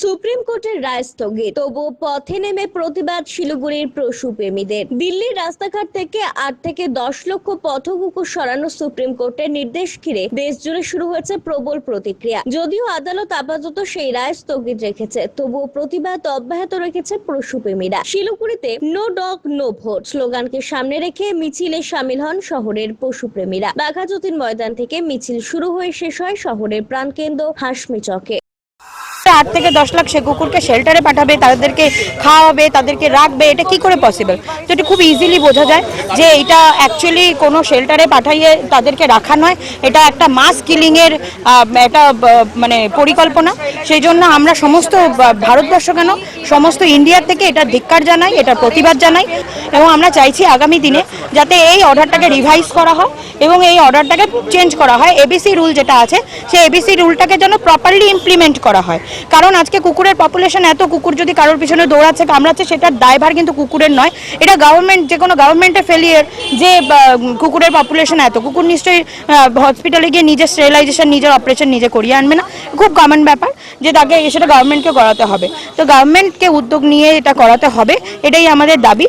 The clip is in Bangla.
Supreme কোর্টের রায় স্থগিত। তবু পথে নেমে প্রতিবাদ শিলিগুড়ির পশু প্রেমীদের দিল্লির রাস্তাঘাট থেকে আট থেকে দশ লক্ষ পথকুকুর সরানো সুপ্রিম কোর্টের নির্দেশ ঘিরে দেশ জুড়ে শুরু হয়েছে প্রবল প্রতিক্রিয়া। যদিও আদালত আপাতত সেই রায় স্থগিত রেখেছে, তবুও প্রতিবাদ অব্যাহত রেখেছে পশু প্রেমীরা শিলিগুড়িতে নো ডগ, নো ভোট স্লোগানকে সামনে রেখে মিছিলে সামিল হন শহরের পশু প্রেমীরা বাঘাযতীন ময়দান থেকে মিছিল শুরু হয়ে শেষ হয় শহরের প্রাণকেন্দ্র হাসমি চকে আট থেকে দশ লাখ সে কুকুরকে শেল্টারে পাঠাবে, তাদেরকে খাওয়াবে, তাদেরকে রাখবে, এটা কি করে পসিবল তো এটা খুব ইজিলি বোঝা যায় যে এটা অ্যাকচুয়ালি কোনো শেল্টারে পাঠাইয়ে তাদেরকে রাখা নয়। এটা একটা মাস কিলিংয়ের একটা মানে পরিকল্পনা। সেই জন্য আমরা সমস্ত ভারতবর্ষ কেন, সমস্ত ইন্ডিয়ার থেকে এটা ধিক্কার জানাই, এটা প্রতিবাদ জানাই। এবং আমরা চাইছি আগামী দিনে যাতে এই অর্ডারটাকে রিভাইজ করা হয় এবং এই অর্ডারটাকে চেঞ্জ করা হয়। এবিসি রুল যেটা আছে, সেই এবিসি রুলটাকে যেন প্রপারলি ইমপ্লিমেন্ট করা হয়। কারণ আজকে কুকুরের পপুলেশন এত, কুকুর যদি কারোর পিছনে দৌড়াচ্ছে, কামড়াচ্ছে সেটার দায়ভার কিন্তু কুকুরের নয়। এটা গভর্নমেন্ট যে কোনো গভর্নমেন্টের ফেলিয়ার যে কুকুরের পপুলেশন এত। কুকুর নিশ্চয়ই হসপিটালে গিয়ে নিজের স্টেরিলাইজেশন নিজের অপারেশন নিজে করিয়ে আনবে না। খুব কমন ব্যাপার যে তাকে সেটা গভর্নমেন্টকে করাতে হবে। তো গভর্নমেন্টকে উদ্যোগ নিয়ে এটা করাতে হবে। এটাই আমাদের দাবি।